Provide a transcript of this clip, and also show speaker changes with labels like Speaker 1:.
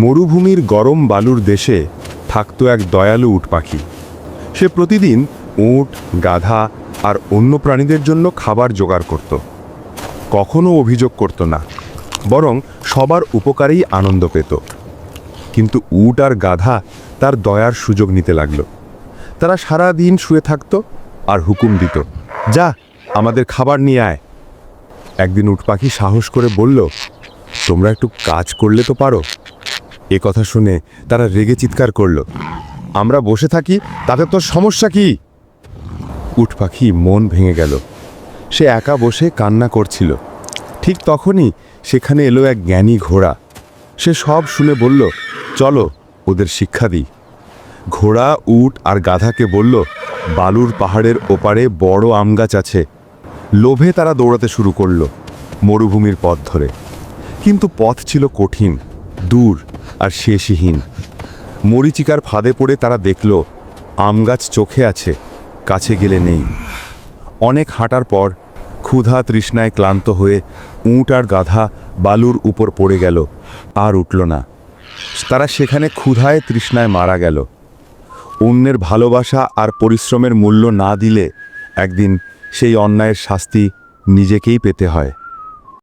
Speaker 1: মরুভূমির গরম বালুর দেশে থাকতো এক দয়ালু উট পাখি। সে প্রতিদিন উট, গাধা আর অন্য প্রাণীদের জন্য খাবার জোগাড় করত। কখনো অভিযোগ করত না, বরং সবার উপকারেই আনন্দ পেত। কিন্তু উট আর গাধা তার দয়ার সুযোগ নিতে লাগল। তারা সারা দিন শুয়ে থাকতো আর হুকুম দিত, যা, আমাদের খাবার নিয়ে আয়। একদিন উট পাখি সাহস করে বলল, তোমরা একটু কাজ করলে তো পারো। এ কথা শুনে তারা রেগে চিৎকার করল। আমরা বসে থাকি, তাতে তোর সমস্যা কি? উট পাখি মন ভেঙে গেল। সে একা বসে কান্না করছিল। ঠিক তখনই সেখানে এলো এক জ্ঞানী ঘোড়া। সে সব শুনে বলল, চলো, ওদের শিক্ষা দিই। ঘোড়া, উট আর গাধাকে বলল, বালুর পাহাড়ের ওপারে বড় আম গাছ আছে। লোভে তারা দৌড়াতে শুরু করল, মরুভূমির পথ ধরে। কিন্তু পথ ছিল কঠিন, দূর। আর শেষহীন। মরিচিকার ফাঁদে পড়ে তারা দেখল, আম গাছ চোখে আছে, কাছে গেলে নেই। অনেক হাঁটার পর ক্ষুধা তৃষ্ণায় ক্লান্ত হয়ে উঁট আর গাধা বালুর উপর পড়ে গেল, আর উঠল না। তারা সেখানে ক্ষুধায় তৃষ্ণায় মারা গেল। অন্যের ভালোবাসা আর পরিশ্রমের মূল্য না দিলে একদিন সেই অন্যায়ের শাস্তি নিজেকেই পেতে হয়।